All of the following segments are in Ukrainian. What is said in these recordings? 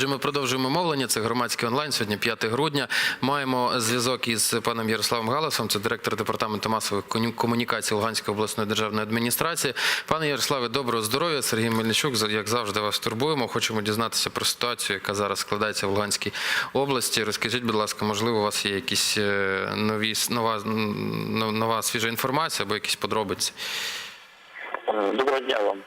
Отже, ми продовжуємо мовлення. Це громадський онлайн. Сьогодні 5 грудня. Маємо зв'язок із паном Ярославом Галасом, це директор департаменту масових комунікацій Луганської обласної державної адміністрації. Пане Ярославе, доброго здоров'я. Сергій Мельничук, як завжди, вас турбуємо. Хочемо дізнатися про ситуацію, яка зараз складається в Луганській області. Розкажіть, будь ласка, можливо, у вас є якісь е, нові нова, нова свіжа інформація або якісь подробиці? Е, Доброго дня вам.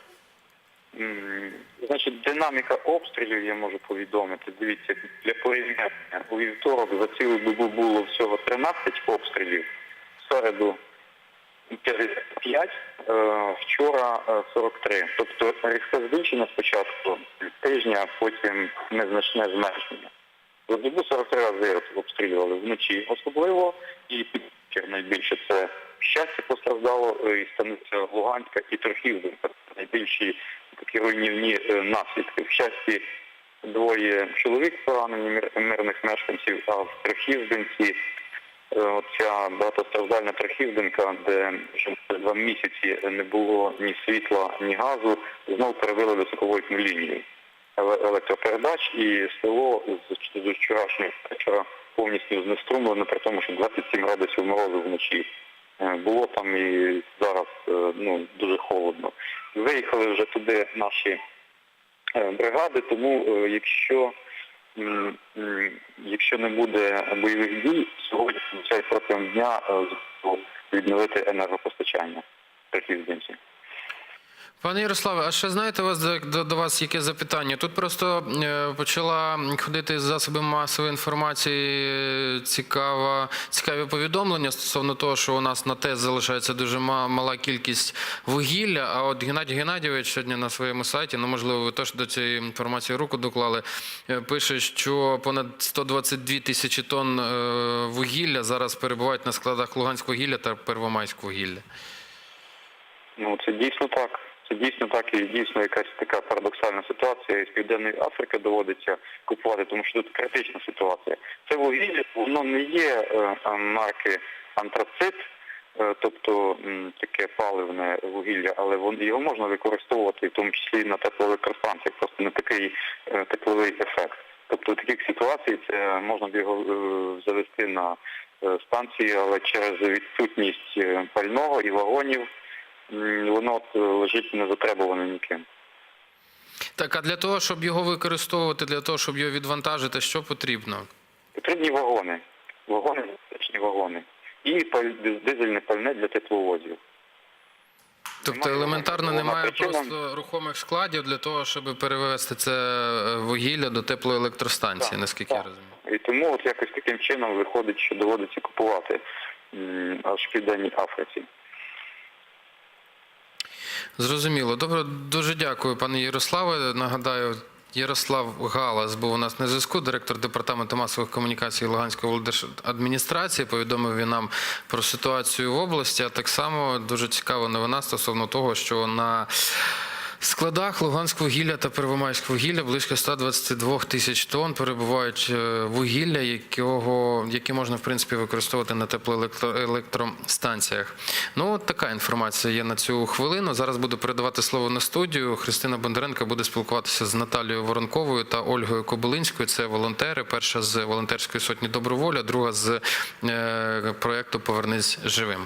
Значить, динаміка обстрілів я можу повідомити. Дивіться, для порівняння у вівторок за цілу добу було всього 13 обстрілів, в середу 55, е, вчора е, 43. Тобто різке збільшення спочатку тижня, потім незначне зменшення. За добу 43 рази обстрілювали вночі особливо, і найбільше це щастя постраждало, е, і станиця Луганська і Трохівка. Найбільші такі руйнівні е, наслідки. В щасті двоє чоловік поранені мирних мешканців, а в Трохівдинці е, оця багатостраждальна Трохівдинка, де вже два місяці не було ні світла, ні газу, знову перевели високовольтну лінію електропередач і село з вчорашнього вечора повністю знеструмлено, при тому, що 27 градусів морозу вночі. Е, Було там і зараз ну, дуже холодно. Виїхали вже туди наші е, бригади, тому е, якщо, якщо не буде бойових дій, сьогодні протягом дня е, відновити енергопостачання прихідниці. Пане Ярославе, а ще знаєте вас до, до, вас яке запитання? Тут просто е, почала ходити з засоби масової інформації е, цікава, цікаві повідомлення стосовно того, що у нас на ТЕС залишається дуже ма- мала кількість вугілля. А от Геннадій Геннадійович сьогодні на своєму сайті, ну можливо, ви теж до цієї інформації руку доклали, е, пише, що понад 122 тисячі тонн вугілля зараз перебувають на складах Луганського вугілля та Первомайського вугілля. Ну це дійсно так. Дійсно так і дійсно якась така парадоксальна ситуація. Із Південної Африки доводиться купувати, тому що тут критична ситуація. Це вугілля, воно не є е, е, марки антрацит, е, тобто таке паливне вугілля, але його можна використовувати, в тому числі на теплоелектростанціях, просто не такий е, тепловий ефект. Тобто в таких ситуацій це можна б його завести на станції, але через відсутність пального і вагонів воно е, лежить незатребуване ніким. Так, а для того, щоб його використовувати, для того, щоб його відвантажити, що потрібно? Потрібні вагони, вагони, безпечні вагони. І дизельне пальне для тепловозів. Тобто Немає елементарно немає Причина- просто рухомих складів для того, щоб перевести це е, вугілля до теплоелектростанції, Так, наскільки я розумію. І тому от якось таким чином виходить, що доводиться купувати аж в Південній Африці. Зрозуміло. Добре, дуже дякую, пане Ярославе. Нагадаю, Ярослав Галас був у нас на зв'язку, директор департаменту масових комунікацій Луганської облдержадміністрації. Повідомив він нам про ситуацію в області. А так само дуже цікава новина стосовно того, що на складах Луганського вугілля та Первомайського вугілля близько 122 тисяч тонн перебувають е, вугілля, якого, яке можна в принципі використовувати на теплоелектростанціях. Ну, от така інформація є на цю хвилину. Зараз буду передавати слово на студію. Христина Бондаренко буде спілкуватися з Наталією Воронковою та Ольгою Кобилинською. Це волонтери. Перша з волонтерської сотні Доброволя, друга з е, проєкту Повернись живим.